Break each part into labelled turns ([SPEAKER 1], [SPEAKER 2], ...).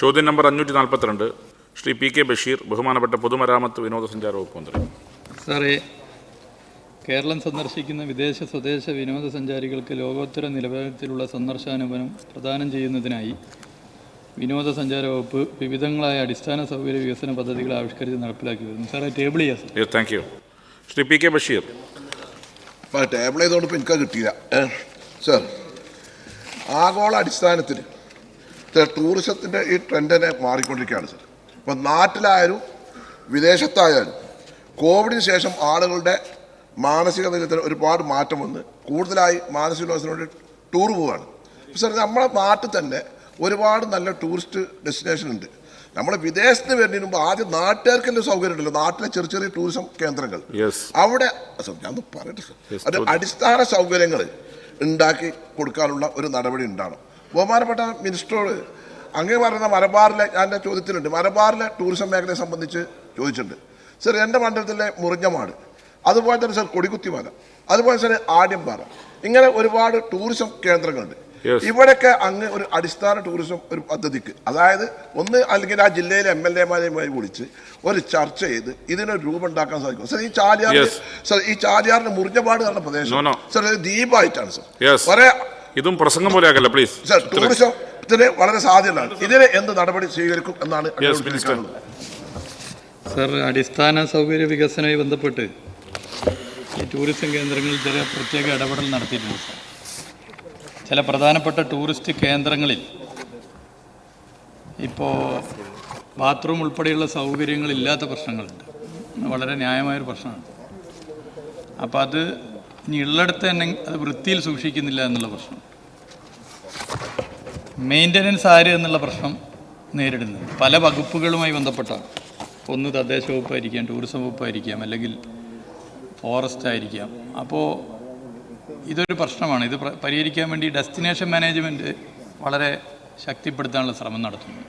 [SPEAKER 1] ചോദ്യം നമ്പർ അഞ്ഞൂറ്റി നാൽപ്പത്തിരണ്ട്. ശ്രീ പി കെ ബഷീർ ബഹുമാനപ്പെട്ട പൊതുമരാമത്ത് വിനോദസഞ്ചാര വകുപ്പ് മന്ത്രി.
[SPEAKER 2] സാറേ കേരളം സന്ദർശിക്കുന്ന വിദേശ സ്വദേശ വിനോദസഞ്ചാരികൾക്ക് ലോകോത്തര നിലവാരത്തിലുള്ള സന്ദർശാനുഭവം പ്രദാനം ചെയ്യുന്നതിനായി വിനോദസഞ്ചാര വകുപ്പ് വിവിധങ്ങളായ അടിസ്ഥാന സൗകര്യ വികസന പദ്ധതികൾ ആവിഷ്കരിച്ച് നടപ്പിലാക്കി വരുന്നു. സാറേ ടേബിൾ ചെയ്യാം sir
[SPEAKER 1] thank you Shri P K Basheer.
[SPEAKER 3] Table ചെയ്തോണ്ട് ഇപ്പം എനിക്ക് കിട്ടിയില്ല. സർ ആഗോള അടിസ്ഥാനത്തിൽ ടൂറിസത്തിന്റെ ഈ ട്രെൻഡിനെ മാറിക്കൊണ്ടിരിക്കുകയാണ് സർ ഇപ്പം നാട്ടിലായാലും വിദേശത്തായാലും കോവിഡിന് ശേഷം ആളുകളുടെ മാനസിക നിലത്തിൽ ഒരുപാട് മാറ്റം വന്ന് കൂടുതലായി മാനസിക വിനോദത്തിനോട് ടൂർ പോവുകയാണ്. സർ നമ്മുടെ നാട്ടിൽ തന്നെ ഒരുപാട് നല്ല ടൂറിസ്റ്റ് ഡെസ്റ്റിനേഷൻ ഉണ്ട്. നമ്മൾ വിദേശത്ത് വരുന്നതിന് മുമ്പ് ആദ്യം നാട്ടുകാർക്കെല്ലാം സൗകര്യം ഉണ്ടല്ലോ നാട്ടിലെ ചെറിയ ചെറിയ ടൂറിസം കേന്ദ്രങ്ങൾ. അവിടെ ഞാൻ പറയട്ടെ സാർ അത് അടിസ്ഥാന സൗകര്യങ്ങൾ ഉണ്ടാക്കി കൊടുക്കാനുള്ള ഒരു നടപടി ഉണ്ടാകണം ബഹുമാനപ്പെട്ട മിനിസ്റ്ററോട് അങ്ങനെ പറയുന്ന മലബാറിലെ ഞാൻ എന്റെ ചോദ്യത്തിലുണ്ട്. മലബാറിലെ ടൂറിസം മേഖലയെ സംബന്ധിച്ച് ചോദിച്ചിട്ടുണ്ട്. സർ എന്റെ മണ്ഡലത്തിലെ മുറിഞ്ഞമാട്. അതുപോലെ തന്നെ സർ കൊടികുത്തിമല. അതുപോലെ തന്നെ ആദ്യംപാറ ഇങ്ങനെ ഒരുപാട് ടൂറിസം കേന്ദ്രങ്ങളുണ്ട്. ഇവിടെയൊക്കെ അങ്ങ് ഒരു അടിസ്ഥാന ടൂറിസം ഒരു പദ്ധതിക്ക്. അതായത് ഒന്ന് അല്ലെങ്കിൽ ആ ജില്ലയിലെ എം എൽ എമാരെയുമായി വിളിച്ച് ഒരു ചർച്ച ചെയ്ത് ഇതിനൊരു രൂപം ഉണ്ടാക്കാൻ സാധിക്കും. സർ ഈ
[SPEAKER 1] ചാലിയാർ
[SPEAKER 3] സാർ ഈ ചാലിയാറിന് മുറിഞ്ഞപാട് നടന്ന പ്രദേശം. സർ ദ്വീപായിട്ടാണ് സർ. വളരെ
[SPEAKER 1] ഇതും പ്രസംഗം പോലെ ആകല്ല പ്ലീസ്
[SPEAKER 3] സർ ടൂറിസത്തിന് വളരെ സാധ്യതയാണ് ഇതിന് എന്ത് നടപടി സ്വീകരിക്കും എന്നാണ്
[SPEAKER 2] സർ. അടിസ്ഥാന സൗകര്യ വികസനവുമായി ബന്ധപ്പെട്ട് ഈ ടൂറിസം കേന്ദ്രങ്ങളിൽ ചില പ്രത്യേക ഇടപെടൽ നടത്തിയിട്ടുണ്ട് സർ ചില പ്രധാനപ്പെട്ട ടൂറിസ്റ്റ് കേന്ദ്രങ്ങളിൽ ഇപ്പോൾ ബാത്റൂം ഉൾപ്പെടെയുള്ള സൗകര്യങ്ങളില്ലാത്ത പ്രശ്നങ്ങളുണ്ട്. വളരെ ന്യായമായൊരു പ്രശ്നമാണ്. അപ്പോൾ അത് ഇനി ഉള്ളിടത്ത് തന്നെ അത് വൃത്തിയിൽ സൂക്ഷിക്കുന്നില്ല എന്നുള്ള പ്രശ്നം. മെയിന്റനൻസ് ആര് എന്നുള്ള പ്രശ്നം നേരിടുന്നുണ്ട് പല വകുപ്പുകളുമായി ബന്ധപ്പെട്ടാണ്. ഒന്ന് തദ്ദേശ വകുപ്പായിരിക്കാം ടൂറിസം വകുപ്പായിരിക്കാം അല്ലെങ്കിൽ ഫോറസ്റ്റ് ആയിരിക്കാം. അപ്പോൾ ഇതൊരു പ്രശ്നമാണ്. ഇത് പ്ര- പരിഹരിക്കാൻ വേണ്ടി ഡെസ്റ്റിനേഷൻ മാനേജ്മെന്റ് വളരെ ശക്തിപ്പെടുത്താനുള്ള ശ്രമം നടത്തുന്നു.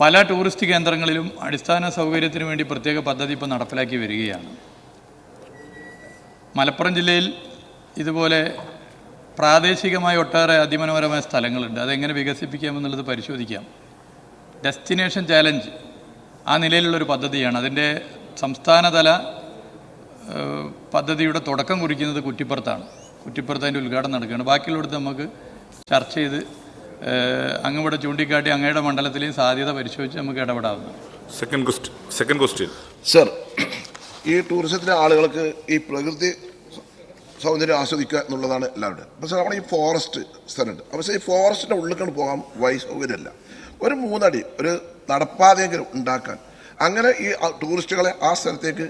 [SPEAKER 2] പല ടൂറിസ്റ്റ് കേന്ദ്രങ്ങളിലും അടിസ്ഥാന സൗകര്യത്തിന് വേണ്ടി പ്രത്യേക പദ്ധതി ഇപ്പോൾ നടപ്പിലാക്കി വരികയാണ്. മലപ്പുറം ജില്ലയിൽ ഇതുപോലെ പ്രാദേശികമായി ഒട്ടേറെ അതിമനോഹരമായ സ്ഥലങ്ങളുണ്ട്. അതെങ്ങനെ വികസിപ്പിക്കാമെന്നുള്ളത് പരിശോധിക്കാം. ഡെസ്റ്റിനേഷൻ ചാലഞ്ച് ആ നിലയിലുള്ളൊരു പദ്ധതിയാണ്. അതിന്റെ സംസ്ഥാനതല പദ്ധതിയുടെ തുടക്കം കുറിക്കുന്നത് കുറ്റിപ്പുറത്താണ്. കുറ്റിപ്പുറത്ത് അതിന്റെ ഉദ്ഘാടനം നടക്കുകയാണ്. ബാക്കിയുള്ളിടത്ത് നമുക്ക് ചർച്ച ചെയ്ത് അങ്ങോട്ട് അങ്ങ് ഇവിടെ ചൂണ്ടിക്കാട്ടി അങ്ങയുടെ മണ്ഡലത്തിലെയും സാധ്യത പരിശോധിച്ച് നമുക്ക് ഇടപെടാവുന്നു
[SPEAKER 1] second question second question
[SPEAKER 3] sir ഈ ടൂറിസത്തിലെ ആളുകൾക്ക് ഈ പ്രകൃതി സൗന്ദര്യം ആസ്വദിക്കുക എന്നുള്ളതാണ് എല്ലാവരുടെ പക്ഷേ നമ്മുടെ ഈ ഫോറസ്റ്റ് സ്ഥലമുണ്ട്. പക്ഷേ ഈ ഫോറസ്റ്റിന്റെ ഉള്ളിൽ പോകാൻ വഴി സൗകര്യമല്ല. ഒരു മൂന്നടി ഒരു നടപ്പാതയെങ്കിലും ഉണ്ടാക്കാൻ. അങ്ങനെ ഈ ടൂറിസ്റ്റുകളെ ആ സ്ഥലത്തേക്ക്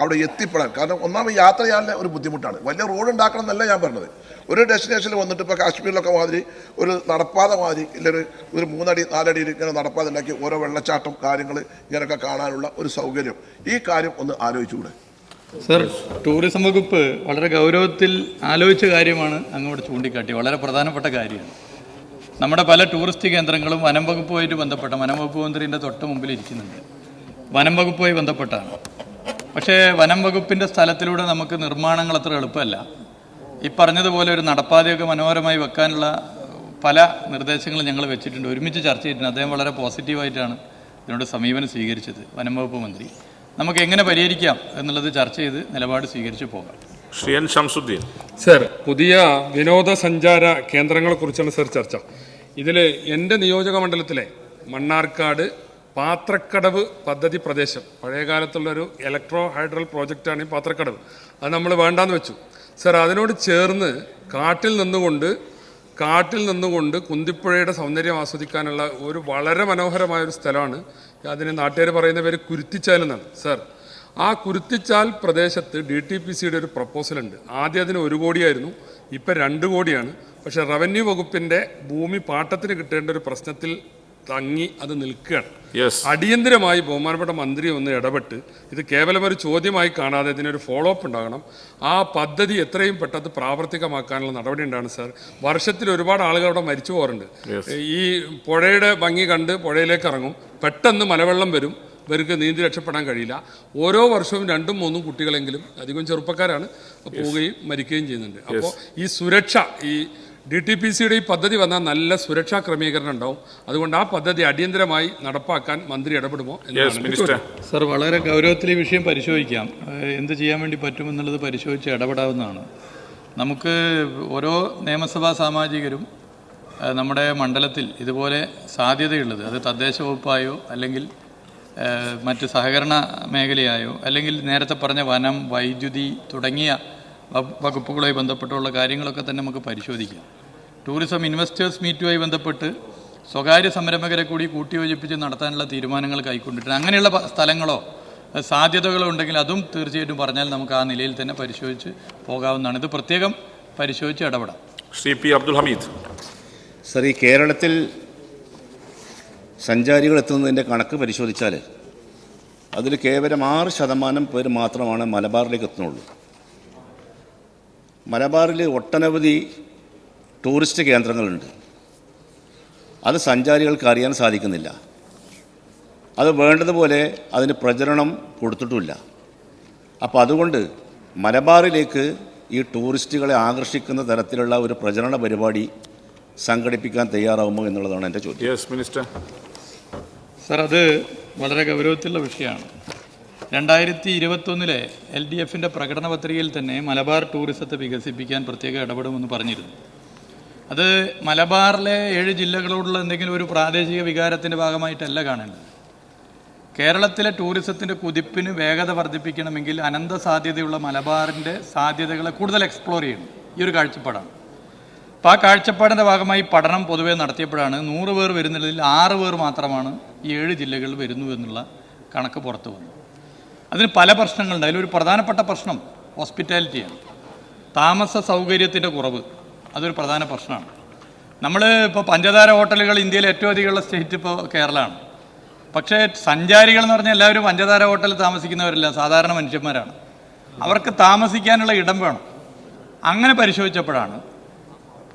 [SPEAKER 3] അവിടെ എത്തിപ്പെടാൻ. കാരണം ഒന്നാമത് യാത്ര ചെയ്യാനുള്ള ഒരു ബുദ്ധിമുട്ടാണ്. വലിയ റോഡ് ഉണ്ടാക്കണം എന്നല്ല ഞാൻ പറഞ്ഞത്. ഒരു ഡെസ്റ്റിനേഷനിൽ വന്നിട്ട് ഇപ്പോൾ കാശ്മീരിലൊക്കെ മാതിരി ഒരു നടപ്പാത മാതിരി ഇല്ലൊരു ഒരു മൂന്നടി നാലടി ഇങ്ങനെ നടപ്പാത ഉണ്ടാക്കി ഓരോ വെള്ളച്ചാട്ടം കാര്യങ്ങൾ ഇങ്ങനെയൊക്കെ കാണാനുള്ള ഒരു സൗകര്യം. ഈ കാര്യം ഒന്ന് ആലോചിച്ചുകൂടെ?
[SPEAKER 2] സർ ടൂറിസം വകുപ്പ് വളരെ ഗൗരവത്തിൽ ആലോചിച്ച കാര്യമാണ് അങ്ങോട്ട് ചൂണ്ടിക്കാട്ടി. വളരെ പ്രധാനപ്പെട്ട കാര്യമാണ്. നമ്മുടെ പല ടൂറിസ്റ്റ് കേന്ദ്രങ്ങളും വനം വകുപ്പുമായിട്ട് ബന്ധപ്പെട്ട വനം വകുപ്പ് മന്ത്രിന്റെ തൊട്ട് മുമ്പിൽ ഇരിക്കുന്നുണ്ട്. വനം വകുപ്പുമായി ബന്ധപ്പെട്ടാണ്. പക്ഷേ വനം വകുപ്പിന്റെ സ്ഥലത്തിലൂടെ നമുക്ക് നിർമ്മാണങ്ങൾ അത്ര എളുപ്പമല്ല. ഈ പറഞ്ഞതുപോലെ ഒരു നടപ്പാതയൊക്കെ മനോഹരമായി വെക്കാനുള്ള പല നിർദ്ദേശങ്ങളും ഞങ്ങൾ വെച്ചിട്ടുണ്ട്. ഒരുമിച്ച് ചർച്ച ചെയ്തിട്ടുണ്ട്. അദ്ദേഹം വളരെ പോസിറ്റീവായിട്ടാണ് ഇതിനോട് സമീപനം സ്വീകരിച്ചത്. വനം വകുപ്പ് മന്ത്രി. നമുക്ക് എങ്ങനെ പരിഹരിക്കാം എന്നുള്ളത് ചർച്ച ചെയ്ത് നിലപാട് സ്വീകരിച്ച് പോകാം.
[SPEAKER 1] ശ്രീ എൻ ഷംസുദ്ദീൻ
[SPEAKER 4] സർ പുതിയ വിനോദസഞ്ചാര കേന്ദ്രങ്ങളെക്കുറിച്ചാണ് സർ ചർച്ച. ഇതിൽ എന്റെ നിയോജക മണ്ഡലത്തിലെ മണ്ണാർക്കാട് പാത്രക്കടവ് പദ്ധതി പ്രദേശം. പഴയകാലത്തുള്ളൊരു ഇലക്ട്രോ ഹൈഡ്രൽ പ്രോജക്റ്റാണ് ഈ പാത്രക്കടവ്. അത് നമ്മൾ വേണ്ടാന്ന് വെച്ചു. സർ അതിനോട് ചേർന്ന് കാട്ടിൽ നിന്നുകൊണ്ട് കാട്ടിൽ നിന്നുകൊണ്ട് കുന്തിപ്പുഴയുടെ സൗന്ദര്യം ആസ്വദിക്കാനുള്ള ഒരു വളരെ മനോഹരമായ ഒരു സ്ഥലമാണ്. അതിന് നാട്ടുകാർ പറയുന്ന പേര് കുരുത്തിച്ചാൽ എന്നാണ്. സർ ആ കുരുത്തിച്ചാൽ പ്രദേശത്ത് ഡി ടി പി സിയുടെ ഒരു പ്രപ്പോസലുണ്ട് ആദ്യം അതിന് ഒരു കോടിയായിരുന്നു. ഇപ്പം രണ്ട് കോടിയാണ്. പക്ഷേ റവന്യൂ വകുപ്പിന്റെ ഭൂമി പാട്ടത്തിന് കിട്ടേണ്ട ഒരു പ്രശ്നത്തിൽ തങ്ങി അത് നിൽക്കുകയാണ്. അടിയന്തരമായി ബഹുമാനപ്പെട്ട മന്ത്രി ഒന്ന് ഇടപെട്ട് ഇത് കേവലം ഒരു ചോദ്യമായി കാണാതെ ഇതിനൊരു ഫോളോ അപ്പ് ഉണ്ടാകണം. ആ പദ്ധതി എത്രയും പെട്ടെന്ന് പ്രാവർത്തികമാക്കാനുള്ള നടപടി ഉണ്ടാണ് സാർ വർഷത്തിൽ ഒരുപാട് ആളുകൾ അവിടെ മരിച്ചു പോകാറുണ്ട്. ഈ പുഴയുടെ ഭംഗി കണ്ട് പുഴയിലേക്ക് ഇറങ്ങും. പെട്ടെന്ന് മലവെള്ളം വരും. ഇവർക്ക് നീന്തി രക്ഷപ്പെടാൻ കഴിയില്ല. ഓരോ വർഷവും രണ്ടും മൂന്നും കുട്ടികളെങ്കിലും അധികം ചെറുപ്പക്കാരാണ് പോവുകയും മരിക്കുകയും ചെയ്യുന്നുണ്ട്. അപ്പോൾ ഈ സുരക്ഷ ഈ ഡി ടി പി സിയുടെ ഈ പദ്ധതി വന്നാൽ നല്ല സുരക്ഷാ ക്രമീകരണം ഉണ്ടാവും. അതുകൊണ്ട് ആ പദ്ധതി അടിയന്തരമായി നടപ്പാക്കാൻ മന്ത്രി ഇടപെടുമോ
[SPEAKER 2] സർ വളരെ ഗൗരവത്തിൽ ഈ വിഷയം പരിശോധിക്കാം. എന്ത് ചെയ്യാൻ വേണ്ടി പറ്റുമെന്നുള്ളത് പരിശോധിച്ച് ഇടപെടാവുന്നതാണ്. നമുക്ക് ഓരോ നിയമസഭാ സാമാജികരും നമ്മുടെ മണ്ഡലത്തിൽ ഇതുപോലെ സാധ്യതയുള്ളത് അത് തദ്ദേശ വകുപ്പായോ അല്ലെങ്കിൽ മറ്റ് സഹകരണ മേഖലയായോ അല്ലെങ്കിൽ നേരത്തെ പറഞ്ഞ വനം വൈദ്യുതി തുടങ്ങിയ വകുപ്പുകളുമായി ബന്ധപ്പെട്ടുള്ള കാര്യങ്ങളൊക്കെ തന്നെ നമുക്ക് പരിശോധിക്കാം. ടൂറിസം ഇൻവെസ്റ്റേഴ്സ് മീറ്റുമായി ബന്ധപ്പെട്ട് സ്വകാര്യ സംരംഭകരെ കൂടി കൂട്ടിയോജിപ്പിച്ച് നടത്താനുള്ള തീരുമാനങ്ങൾ കൈക്കൊണ്ടിട്ടുണ്ട്. അങ്ങനെയുള്ള സ്ഥലങ്ങളോ സാധ്യതകളോ ഉണ്ടെങ്കിൽ അതും തീർച്ചയായിട്ടും പറഞ്ഞാൽ നമുക്ക് ആ നിലയിൽ തന്നെ പരിശോധിച്ച് പോകാവുന്നതാണ്. ഇത് പ്രത്യേകം പരിശോധിച്ച് ഇടപെടാം.
[SPEAKER 1] ശ്രീ പി അബ്ദുൽ ഹമീദ്.
[SPEAKER 5] സർ ഈ കേരളത്തിൽ സഞ്ചാരികൾ എത്തുന്നതിന്റെ കണക്ക് പരിശോധിച്ചാൽ അതിൽ കേവലം ആറ് ശതമാനം പേര് മാത്രമാണ് മലബാറിലേക്ക് എത്തുന്നുള്ളൂ. മലബാറിൽ ഒട്ടനവധി ടൂറിസ്റ്റ് കേന്ദ്രങ്ങളുണ്ട്. അത് സഞ്ചാരികൾക്ക് അറിയാൻ സാധിക്കുന്നില്ല. അത് വേണ്ടതുപോലെ അതിന് പ്രചരണം കൊടുത്തിട്ടുമില്ല. അപ്പോൾ അതുകൊണ്ട് മലബാറിലേക്ക് ഈ ടൂറിസ്റ്റുകളെ ആകർഷിക്കുന്ന തരത്തിലുള്ള ഒരു പ്രചരണ പരിപാടി സംഘടിപ്പിക്കാൻ തയ്യാറാവുമോ എന്നുള്ളതാണ് എന്റെ ചോദ്യം.
[SPEAKER 1] യെസ് മിനിസ്റ്റർ
[SPEAKER 2] സർ അത് വളരെ ഗൗരവത്തിലുള്ള വിഷയമാണ്. രണ്ടായിരത്തി ഇരുപത്തൊന്നിലെ എൽ ഡി എഫിന്റെ പ്രകടന പത്രികയിൽ തന്നെ മലബാർ ടൂറിസത്തെ വികസിപ്പിക്കാൻ പ്രത്യേക ഇടപെടുമെന്ന് പറഞ്ഞിരുന്നു. അത് മലബാറിലെ ഏഴ് ജില്ലകളോടുള്ള എന്തെങ്കിലും ഒരു പ്രാദേശിക വികാരത്തിന്റെ ഭാഗമായിട്ടല്ല കാണേണ്ടത്. കേരളത്തിലെ ടൂറിസത്തിന്റെ കുതിപ്പിന് വേഗത വർദ്ധിപ്പിക്കണമെങ്കിൽ അനന്ത സാധ്യതയുള്ള മലബാറിന്റെ സാധ്യതകളെ കൂടുതൽ എക്സ്പ്ലോർ ചെയ്യണം. ഈ ഒരു കാഴ്ചപ്പാടാണ്. അപ്പോൾ ആ കാഴ്ചപ്പാടിന്റെ ഭാഗമായി പഠനം പൊതുവെ നടത്തിയപ്പോഴാണ് നൂറ് പേർ വരുന്നതിൽ ആറ് പേർ മാത്രമാണ് ഈ ഏഴ് ജില്ലകളിൽ വരുന്നു എന്നുള്ള കണക്ക് പുറത്തു വന്നു അതിന് പല പ്രശ്നങ്ങളുണ്ട്. അതിലൊരു പ്രധാനപ്പെട്ട പ്രശ്നം ഹോസ്പിറ്റാലിറ്റിയാണ് താമസ സൗകര്യത്തിന്റെ കുറവ്. അതൊരു പ്രധാന പ്രശ്നമാണ്. നമ്മൾ ഇപ്പോൾ പഞ്ചതാര ഹോട്ടലുകൾ ഇന്ത്യയിൽ ഏറ്റവും അധികമുള്ള സ്റ്റേറ്റ് ഇപ്പോൾ കേരളമാണ്. പക്ഷേ സഞ്ചാരികൾ എന്ന് പറഞ്ഞാൽ എല്ലാവരും പഞ്ചതാര ഹോട്ടലിൽ താമസിക്കുന്നവരല്ല സാധാരണ മനുഷ്യന്മാരാണ്. അവർക്ക് താമസിക്കാനുള്ള ഇടം വേണം. അങ്ങനെ പരിശോധിച്ചപ്പോഴാണ്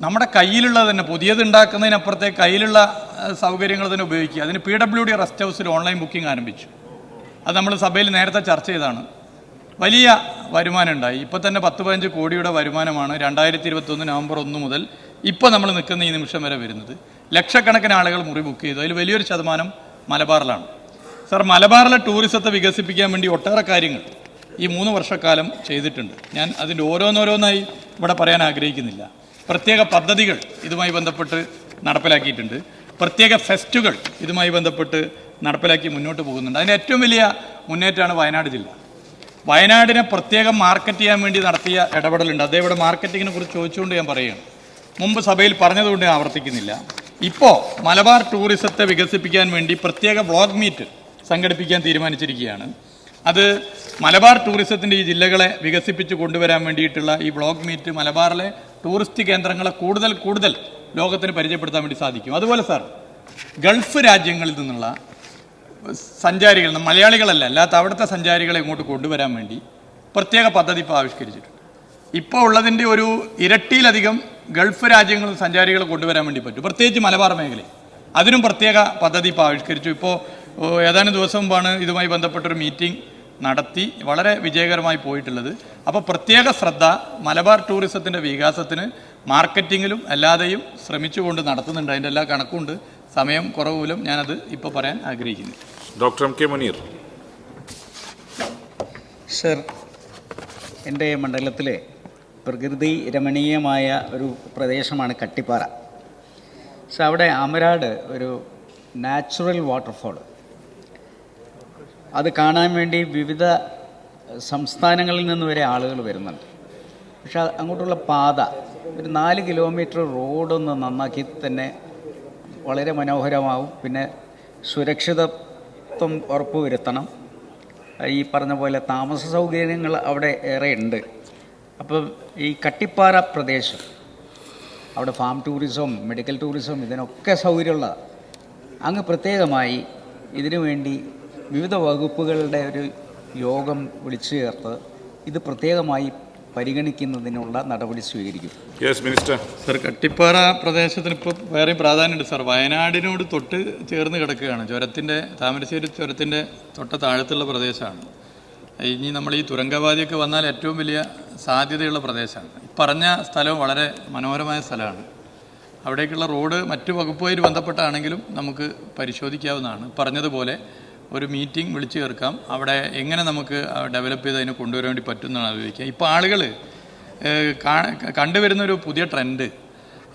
[SPEAKER 2] നമ്മുടെ കയ്യിലുള്ളത് തന്നെ പുതിയത് ഉണ്ടാക്കുന്നതിനപ്പുറത്തെ കയ്യിലുള്ള സൗകര്യങ്ങൾ തന്നെ ഉപയോഗിക്കുക. അതിന് പി ഡബ്ല്യു ഡി റെസ്റ്റ് ഹൗസിൽ ഓൺലൈൻ ബുക്കിംഗ് ആരംഭിച്ചു. അത് നമ്മൾ സഭയിൽ നേരത്തെ ചർച്ച ചെയ്താണ് വലിയ വരുമാനം ഉണ്ടായി. ഇപ്പോൾ തന്നെ പത്ത് പതിനഞ്ച് കോടിയുടെ വരുമാനമാണ് രണ്ടായിരത്തി ഇരുപത്തൊന്ന് നവംബർ ഒന്ന് മുതൽ ഇപ്പോൾ നമ്മൾ നിൽക്കുന്ന ഈ നിമിഷം വരെ വരുന്നത്. ലക്ഷക്കണക്കിന് ആളുകൾ മുറി ബുക്ക് ചെയ്തു. അതിൽ വലിയൊരു ശതമാനം മലബാറിലാണ്. സർ മലബാറിലെ ടൂറിസത്തെ വികസിപ്പിക്കാൻ വേണ്ടി ഒട്ടേറെ കാര്യങ്ങൾ ഈ മൂന്ന് വർഷക്കാലം ചെയ്തിട്ടുണ്ട്. ഞാൻ അതിന്റെ ഓരോന്നോരോന്നായി ഇവിടെ പറയാൻ ആഗ്രഹിക്കുന്നില്ല. പ്രത്യേക പദ്ധതികൾ ഇതുമായി ബന്ധപ്പെട്ട് നടപ്പിലാക്കിയിട്ടുണ്ട്. പ്രത്യേക ഫെസ്റ്റുകൾ ഇതുമായി ബന്ധപ്പെട്ട് നടപ്പിലാക്കി മുന്നോട്ട് പോകുന്നുണ്ട്. അതിന് ഏറ്റവും വലിയ മുന്നേറ്റമാണ് വയനാട് ജില്ല. വയനാടിനെ പ്രത്യേകം മാർക്കറ്റ് ചെയ്യാൻ വേണ്ടി നടത്തിയ ഇടപെടലുണ്ട്. അതേ ഇവിടെ മാർക്കറ്റിങ്ങിനെ കുറിച്ച് ചോദിച്ചുകൊണ്ട് ഞാൻ പറയുകയാണ്. മുമ്പ് സഭയിൽ പറഞ്ഞതുകൊണ്ട് ഞാൻ ആവർത്തിക്കുന്നില്ല. ഇപ്പോൾ മലബാർ ടൂറിസത്തെ വികസിപ്പിക്കാൻ വേണ്ടി പ്രത്യേക വ്ളോഗ് മീറ്റ് സംഘടിപ്പിക്കാൻ തീരുമാനിച്ചിരിക്കുകയാണ്. അത് മലബാർ ടൂറിസത്തിന്റെ ഈ ജില്ലകളെ വികസിപ്പിച്ച് കൊണ്ടുവരാൻ വേണ്ടിയിട്ടുള്ള ഈ ബ്ലോഗ് മീറ്റ് മലബാറിലെ ടൂറിസ്റ്റ് കേന്ദ്രങ്ങളെ കൂടുതൽ കൂടുതൽ ലോകത്തിന് പരിചയപ്പെടുത്താൻ വേണ്ടി സാധിക്കും. അതുപോലെ സാർ ഗൾഫ് രാജ്യങ്ങളിൽ നിന്നുള്ള സഞ്ചാരികൾ മലയാളികളല്ല അല്ലാത്ത അവിടുത്തെ സഞ്ചാരികളെ ഇങ്ങോട്ട് കൊണ്ടുവരാൻ വേണ്ടി പ്രത്യേക പദ്ധതി ഇപ്പോൾ ആവിഷ്കരിച്ചിട്ടുണ്ട്. ഇപ്പോൾ ഉള്ളതിന്റെ ഒരു ഇരട്ടിയിലധികം ഗൾഫ് രാജ്യങ്ങളിൽ സഞ്ചാരികളെ കൊണ്ടുവരാൻ വേണ്ടി പറ്റും. പ്രത്യേകിച്ച് മലബാർ മേഖലയിൽ. അതിനും പ്രത്യേക പദ്ധതി ഇപ്പോൾ ആവിഷ്കരിച്ചു. ഇപ്പോൾ ഏതാനും ദിവസം മുമ്പാണ് ഇതുമായി ബന്ധപ്പെട്ടൊരു മീറ്റിംഗ് നടത്തി വളരെ വിജയകരമായി പോയിട്ടുള്ളത്. അപ്പോൾ പ്രത്യേക ശ്രദ്ധ മലബാർ ടൂറിസത്തിന്റെ വികാസത്തിന് മാർക്കറ്റിങ്ങിലും അല്ലാതെയും ശ്രമിച്ചുകൊണ്ട് നടത്തുന്നുണ്ട്. അതിന്റെ എല്ലാ കണക്കുണ്ട് സമയം കുറവ് മൂലം ഞാനത് ഇപ്പോൾ പറയാൻ ആഗ്രഹിക്കുന്നു.
[SPEAKER 1] Doctor M K Muneer.
[SPEAKER 6] Sir എന്റെ മണ്ഡലത്തിലെ പ്രകൃതി രമണീയമായ ഒരു പ്രദേശമാണ് കട്ടിപ്പാറ. സർ അവിടെ അമരാട് ഒരു നാച്ചുറൽ വാട്ടർഫോൾ. അത് കാണാൻ വേണ്ടി വിവിധ സംസ്ഥാനങ്ങളിൽ നിന്ന് വരെ ആളുകൾ വരുന്നുണ്ട്. പക്ഷെ അങ്ങോട്ടുള്ള പാത ഒരു നാല് കിലോമീറ്റർ റോഡൊന്ന് നന്നാക്കി തന്നെ വളരെ മനോഹരമാവും. പിന്നെ സുരക്ഷിതത്വം ഉറപ്പുവരുത്തണം. ഈ പറഞ്ഞ പോലെ താമസ സൗകര്യങ്ങൾ അവിടെ ഏറെ ഉണ്ട്. അപ്പം ഈ കട്ടിപ്പാറ പ്രദേശം അവിടെ ഫാം ടൂറിസം മെഡിക്കൽ ടൂറിസം ഇതിനൊക്കെ സൗകര്യമുള്ള അങ്ങ് പ്രത്യേകമായി ഇതിനു വേണ്ടി വിവിധ വകുപ്പുകളുടെ ഒരു യോഗം വിളിച്ചു ചേർത്ത് ഇത് പ്രത്യേകമായി പരിഗണിക്കുന്നതിനുള്ള നടപടി സ്വീകരിക്കും.
[SPEAKER 1] യെസ് മിനിസ്റ്റർ
[SPEAKER 2] സർ കട്ടിപ്പാറ പ്രദേശത്തിന് ഇപ്പോൾ വേറെയും പ്രാധാന്യമുണ്ട്. സർ വയനാടിനോട് തൊട്ട് ചേർന്ന് കിടക്കുകയാണ്. ചുരത്തിന്റെ താമരശ്ശേരി ചുരത്തിന്റെ തൊട്ട താഴത്തുള്ള പ്രദേശമാണ്. ഇനി നമ്മൾ ഈ തുരങ്കവാദിയൊക്കെ വന്നാൽ ഏറ്റവും വലിയ സാധ്യതയുള്ള പ്രദേശമാണ്. പറഞ്ഞ സ്ഥലവും വളരെ മനോഹരമായ സ്ഥലമാണ്. അവിടേക്കുള്ള റോഡ് മറ്റു വകുപ്പുമായി ബന്ധപ്പെട്ടാണെങ്കിലും നമുക്ക് പരിശോധിക്കാവുന്നതാണ്. പറഞ്ഞതുപോലെ ഒരു മീറ്റിംഗ് വിളിച്ചു ചേർക്കാം. അവിടെ എങ്ങനെ നമുക്ക് ഡെവലപ്പ് ചെയ്ത് അതിനെ കൊണ്ടുവരാൻ വേണ്ടി പറ്റുമെന്നാണ് ആലോചിക്കുക. ഇപ്പോൾ ആളുകൾ കണ്ടുവരുന്ന ഒരു പുതിയ ട്രെൻഡ്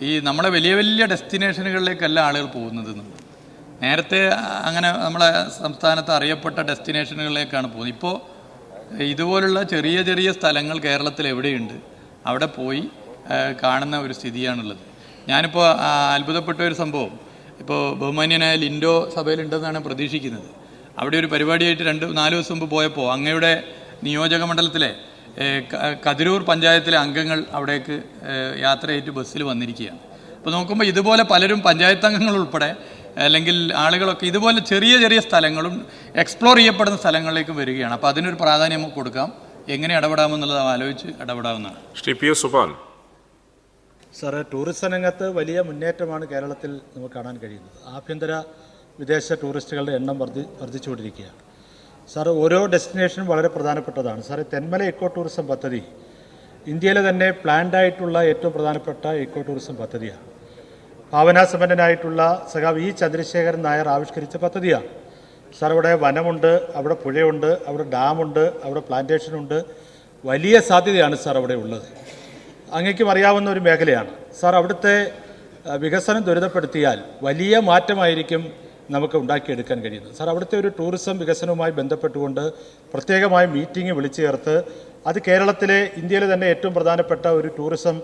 [SPEAKER 2] ഈ നമ്മളെ വലിയ വലിയ ഡെസ്റ്റിനേഷനുകളിലേക്കല്ല ആളുകൾ പോകുന്നത് നേരത്തെ അങ്ങനെ നമ്മളെ സംസ്ഥാനത്ത് അറിയപ്പെട്ട ഡെസ്റ്റിനേഷനുകളിലേക്കാണ് പോകുന്നത്. ഇപ്പോൾ ഇതുപോലുള്ള ചെറിയ ചെറിയ സ്ഥലങ്ങൾ കേരളത്തിൽ എവിടെയുണ്ട് അവിടെ പോയി കാണുന്ന ഒരു സ്ഥിതിയാണുള്ളത്. ഞാനിപ്പോൾ അത്ഭുതപ്പെട്ട ഒരു സംഭവം. ഇപ്പോൾ ബഹുമാന്യനായ ലിൻഡോ സഭയിലുണ്ടെന്നാണ് പ്രതീക്ഷിക്കുന്നത്. അവിടെ ഒരു പരിപാടിയായിട്ട് രണ്ട് നാല് ദിവസം മുമ്പ് പോയപ്പോൾ അങ്ങയുടെ നിയോജക മണ്ഡലത്തിലെ കതിരൂർ പഞ്ചായത്തിലെ അംഗങ്ങൾ അവിടേക്ക് യാത്രയേറ്റ് ബസ്സിൽ വന്നിരിക്കുകയാണ്. അപ്പോൾ നോക്കുമ്പോൾ ഇതുപോലെ പലരും പഞ്ചായത്ത് അംഗങ്ങൾ ഉൾപ്പെടെ അല്ലെങ്കിൽ ആളുകളൊക്കെ ഇതുപോലെ ചെറിയ ചെറിയ സ്ഥലങ്ങളും എക്സ്പ്ലോർ ചെയ്യപ്പെടുന്ന സ്ഥലങ്ങളിലേക്ക് വരികയാണ്. അപ്പോൾ അതിനൊരു പ്രാധാന്യം കൊടുക്കാം. എങ്ങനെ ഇടപെടാമെന്നുള്ളത് ആലോചിച്ച് ഇടപെടാവുന്നതാണ്.
[SPEAKER 1] ശ്രീ പി എസ് സുഭാൻ
[SPEAKER 7] സാറേ ടൂറിസം രംഗത്ത് വലിയ മുന്നേറ്റമാണ് കേരളത്തിൽ നമുക്ക് കാണാൻ കഴിയുന്നത്. ആഭ്യന്തര വിദേശ ടൂറിസ്റ്റുകളുടെ എണ്ണം വർദ്ധി വർദ്ധിച്ചുകൊണ്ടിരിക്കുകയാണ് സാർ ഓരോ ഡെസ്റ്റിനേഷനും വളരെ പ്രധാനപ്പെട്ടതാണ്. സാർ തെന്മല ഇക്കോ ടൂറിസം പദ്ധതി ഇന്ത്യയിലെ തന്നെ പ്ലാൻഡ് ആയിട്ടുള്ള ഏറ്റവും പ്രധാനപ്പെട്ട ഇക്കോ ടൂറിസം പദ്ധതിയാണ്. ഭാവനാസമ്പന്നനായിട്ടുള്ള സഖാവ് ഇ ചന്ദ്രശേഖരൻ നായർ ആവിഷ്കരിച്ച പദ്ധതിയാണ്. സാർ അവിടെ വനമുണ്ട് അവിടെ പുഴയുണ്ട് അവിടെ ഡാമുണ്ട് അവിടെ പ്ലാന്റേഷനുണ്ട് വലിയ സാധ്യതയാണ് സാർ അവിടെ ഉള്ളത്. അങ്ങേക്കും അറിയാവുന്ന ഒരു മേഖലയാണ്. സാർ അവിടുത്തെ വികസനം ത്വരിതപ്പെടുത്തിയാൽ വലിയ മാറ്റമായിരിക്കും നമുക്ക് ഉണ്ടാക്കിയെടുക്കാൻ കഴിയുന്നത്. സാർ അവിടുത്തെ ഒരു ടൂറിസം വികസനവുമായി ബന്ധപ്പെട്ടുകൊണ്ട് പ്രത്യേകമായ മീറ്റിംഗ് വിളിച്ചു ചേർത്ത് അത് കേരളത്തിലെ ഇന്ത്യയിലെ തന്നെ ഏറ്റവും പ്രധാനപ്പെട്ട ഒരു ടൂറിസം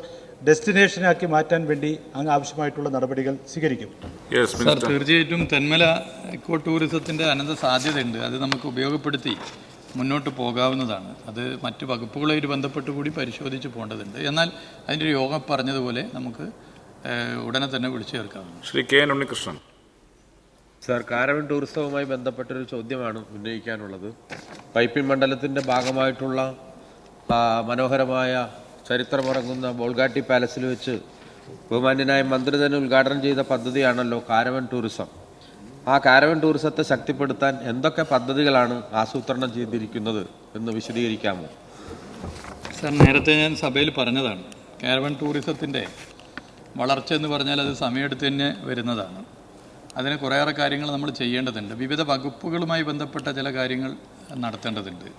[SPEAKER 7] ഡെസ്റ്റിനേഷനാക്കി മാറ്റാൻ വേണ്ടി അങ്ങ് ആവശ്യമായിട്ടുള്ള നടപടികൾ സ്വീകരിക്കും.
[SPEAKER 1] യെസ്
[SPEAKER 2] സാർ തീർച്ചയായിട്ടും തെന്മല ഇക്കോ ടൂറിസത്തിന്റെ അനന്ത സാധ്യതയുണ്ട് അത് നമുക്ക് ഉപയോഗപ്പെടുത്തി മുന്നോട്ട് പോകാവുന്നതാണ്. അത് മറ്റ് വകുപ്പുകളായിട്ട് ബന്ധപ്പെട്ട് കൂടി പരിശോധിച്ച് പോകേണ്ടതുണ്ട്. എന്നാൽ അതിന്റെ ഒരു യോഗം പറഞ്ഞതുപോലെ നമുക്ക് ഉടനെ തന്നെ വിളിച്ചു ചേർക്കാവുന്നു
[SPEAKER 1] Shri K N Unnikrishnan.
[SPEAKER 8] Sir caravan ടൂറിസവുമായി ബന്ധപ്പെട്ടൊരു ചോദ്യമാണ് ഉന്നയിക്കാനുള്ളത്. പൈപ്പിൻ മണ്ഡലത്തിന്റെ ഭാഗമായിട്ടുള്ള മനോഹരമായ ചരിത്രമുറങ്ങുന്ന ബോൾഗാട്ടി പാലസിൽ വെച്ച് ബഹുമാന്യനായ മന്ത്രി തന്നെ ഉദ്ഘാടനം ചെയ്ത പദ്ധതിയാണല്ലോ കാരവൻ ടൂറിസം. ആ കാരവൻ ടൂറിസത്തെ ശക്തിപ്പെടുത്താൻ എന്തൊക്കെ പദ്ധതികളാണ് ആസൂത്രണം ചെയ്തിരിക്കുന്നത് എന്ന് വിശദീകരിക്കാമോ?
[SPEAKER 2] സർ നേരത്തെ ഞാൻ സഭയിൽ പറഞ്ഞതാണ് കാരവൻ ടൂറിസത്തിന്റെ വളർച്ച എന്ന് പറഞ്ഞാൽ അത് സമയമെടുത്ത് തന്നെ വരുന്നതാണ്. അതിന് കുറേയേറെ കാര്യങ്ങൾ നമ്മൾ ചെയ്യേണ്ടതുണ്ട്. വിവിധ വകുപ്പുകളുമായി ബന്ധപ്പെട്ട ചില കാര്യങ്ങൾ നടത്തേണ്ടതുണ്ട്.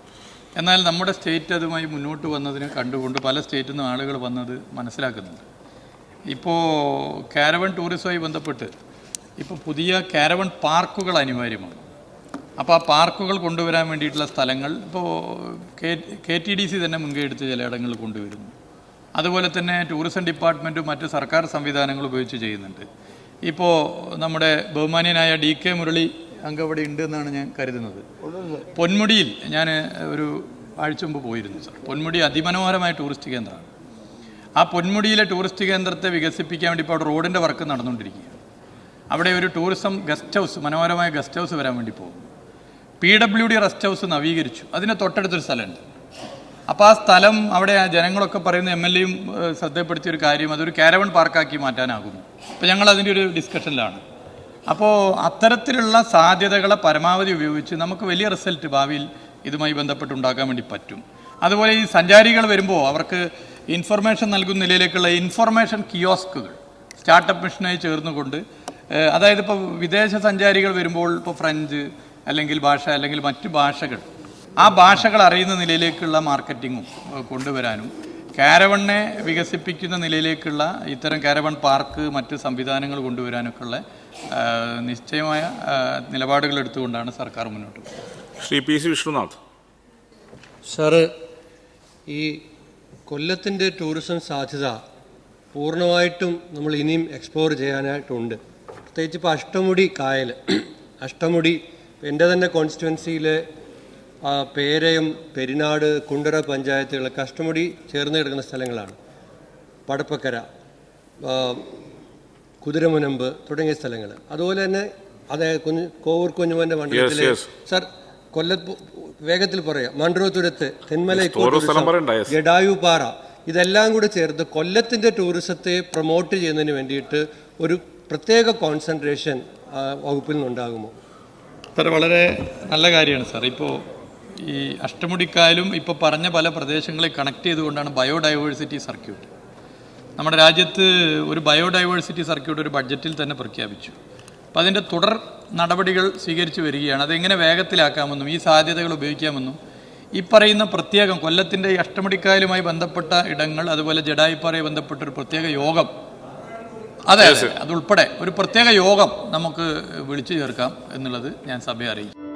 [SPEAKER 2] എന്നാൽ നമ്മുടെ സ്റ്റേറ്റ് അതുമായി മുന്നോട്ട് വന്നതിനെ കണ്ടുകൊണ്ട് പല സ്റ്റേറ്റിൽ നിന്നും ആളുകൾ വന്നത് മനസ്സിലാക്കുന്നുണ്ട്. ഇപ്പോൾ കാരവൺ ടൂറിസവുമായി ബന്ധപ്പെട്ട് ഇപ്പോൾ പുതിയ കാരവൺ പാർക്കുകൾ അനിവാര്യമാണ്. അപ്പോൾ ആ പാർക്കുകൾ കൊണ്ടുവരാൻ വേണ്ടിയിട്ടുള്ള സ്ഥലങ്ങൾ ഇപ്പോൾ K K T D C തന്നെ മുൻകൈ എടുത്ത് ചിലയിടങ്ങളിൽ കൊണ്ടുവരുന്നു. അതുപോലെ തന്നെ ടൂറിസം ഡിപ്പാർട്ട്മെന്റും മറ്റ് സർക്കാർ സംവിധാനങ്ങളും ഉപയോഗിച്ച് ചെയ്യുന്നുണ്ട്. ഇപ്പോൾ നമ്മുടെ ബഹുമാന്യനായ ഡി കെ മുരളി അംഗം അവിടെ ഉണ്ട് എന്നാണ് ഞാൻ കരുതുന്നത്. പൊന്മുടിയിൽ ഞാൻ ഒരു ആഴ്ച മുമ്പ് പോയിരുന്നു സാർ. പൊന്മുടി അതിമനോഹരമായ ടൂറിസ്റ്റ് കേന്ദ്രമാണ്. ആ പൊന്മുടിയിലെ ടൂറിസ്റ്റ് കേന്ദ്രത്തെ വികസിപ്പിക്കാൻ വേണ്ടി ഇപ്പോൾ അവിടെ റോഡിന്റെ വർക്ക് നടന്നുകൊണ്ടിരിക്കുകയാണ്. അവിടെ ഒരു ടൂറിസം ഗസ്റ്റ് ഹൗസ് മനോഹരമായ ഗസ്റ്റ് ഹൗസ് വരാൻ വേണ്ടി പോകും P W D rest house നവീകരിച്ചു. അതിന് തൊട്ടടുത്തൊരു സ്ഥലമുണ്ട്. അപ്പോൾ ആ സ്ഥലം അവിടെ ജനങ്ങളൊക്കെ പറയുന്ന എം എൽ എയും ശ്രദ്ധപ്പെടുത്തിയ ഒരു കാര്യം അതൊരു കാരവൺ പാർക്കാക്കി മാറ്റാനാകുന്നു. അപ്പോൾ ഞങ്ങൾ അതിന്റെ ഒരു ഡിസ്കഷനിലാണ്. അപ്പോൾ അത്തരത്തിലുള്ള സാധ്യതകളെ പരമാവധി ഉപയോഗിച്ച് നമുക്ക് വലിയ റിസൾട്ട് ഭാവിയിൽ ഇതുമായി ബന്ധപ്പെട്ട് ഉണ്ടാക്കാൻ വേണ്ടി പറ്റും. അതുപോലെ ഈ സഞ്ചാരികൾ വരുമ്പോൾ അവർക്ക് ഇൻഫർമേഷൻ നൽകുന്ന നിലയിലേക്കുള്ള ഇൻഫർമേഷൻ കിയോസ്കുകൾ സ്റ്റാർട്ടപ്പ് മിഷനായി ചേർന്നുകൊണ്ട് അതായത് ഇപ്പോൾ വിദേശ സഞ്ചാരികൾ വരുമ്പോൾ ഇപ്പോൾ ഫ്രഞ്ച് അല്ലെങ്കിൽ ഭാഷ അല്ലെങ്കിൽ മറ്റ് ഭാഷകൾ ആ ഭാഷകൾ അറിയുന്ന നിലയിലേക്കുള്ള മാർക്കറ്റിങ്ങും കൊണ്ടുവരാനും കാരവണ്ണെ വികസിപ്പിക്കുന്ന നിലയിലേക്കുള്ള ഇത്തരം കാരവൺ പാർക്ക് മറ്റ് സംവിധാനങ്ങൾ കൊണ്ടുവരാനൊക്കെയുള്ള നിശ്ചയമായ നിലപാടുകൾ എടുത്തുകൊണ്ടാണ് സർക്കാർ മുന്നോട്ട്
[SPEAKER 1] Shri P C Vishnunath.
[SPEAKER 9] Sir ഈ കൊല്ലത്തിന്റെ ടൂറിസം സാധ്യത പൂർണമായിട്ടും നമ്മൾ ഇനിയും എക്സ്പ്ലോർ ചെയ്യാനായിട്ടുണ്ട്. പ്രത്യേകിച്ച് ഇപ്പോൾ അഷ്ടമുടി കായൽ അഷ്ടമുടി എന്റെ തന്നെ കോൺസ്റ്റിറ്റ്യുവൻസിയിലെ പേരയം പെരിനാട് കുണ്ടറ പഞ്ചായത്തുകൾ കഷ്ടമുടി ചേർന്ന് കിടക്കുന്ന സ്ഥലങ്ങളാണ്. പടപ്പക്കര കുതിരമുനമ്പ് തുടങ്ങിയ സ്ഥലങ്ങൾ. അതുപോലെ തന്നെ അതെ കുഞ്ഞു കോവൂർ കുഞ്ഞുമന്റെ മണ്ഡലത്തിലെ സർ കൊല്ലത്ത് വേഗത്തിൽ പറയാം. മൺട്രോതുരത്ത് തെന്മല
[SPEAKER 1] ഗഡായു
[SPEAKER 9] പാറ
[SPEAKER 1] ഓരോ സ്ഥലം
[SPEAKER 9] ടൂറിസം,
[SPEAKER 1] പറയണ്ട, yes.
[SPEAKER 9] ജഡായുപാറ ഇതെല്ലാം കൂടെ ചേർത്ത് കൊല്ലത്തിന്റെ ടൂറിസത്തെ പ്രൊമോട്ട് ചെയ്യുന്നതിന് വേണ്ടിയിട്ട് ഒരു പ്രത്യേക കോൺസെൻട്രേഷൻ വകുപ്പിൽ നിന്നുണ്ടാകുമോ?
[SPEAKER 2] സാർ വളരെ നല്ല കാര്യമാണ് സാർ ഇപ്പോൾ ഈ അഷ്ടമുടിക്കായലും ഇപ്പോൾ പറഞ്ഞ പല പ്രദേശങ്ങളെ കണക്ട് ചെയ്തുകൊണ്ടാണ് ബയോഡൈവേഴ്സിറ്റി സർക്യൂട്ട് നമ്മുടെ രാജ്യത്ത് ഒരു ബയോഡൈവേഴ്സിറ്റി സർക്യൂട്ട് ഒരു ബഡ്ജറ്റിൽ തന്നെ പ്രഖ്യാപിച്ചു. അപ്പം അതിന്റെ തുടർ നടപടികൾ സ്വീകരിച്ചു വരികയാണ്. അതെങ്ങനെ വേഗത്തിലാക്കാമെന്നും ഈ സാധ്യതകൾ ഉപയോഗിക്കാമെന്നും ഈ പറയുന്ന പ്രത്യേകം കൊല്ലത്തിന്റെ ഈ അഷ്ടമുടിക്കായലുമായി ബന്ധപ്പെട്ട ഇടങ്ങൾ അതുപോലെ ജഡായിപ്പാറയെ ബന്ധപ്പെട്ട ഒരു പ്രത്യേക യോഗം. അതെ അതെ അതുൾപ്പെടെ ഒരു പ്രത്യേക യോഗം നമുക്ക് വിളിച്ചു ചേർക്കാം എന്നുള്ളത് ഞാൻ സഭയെ അറിയിക്കും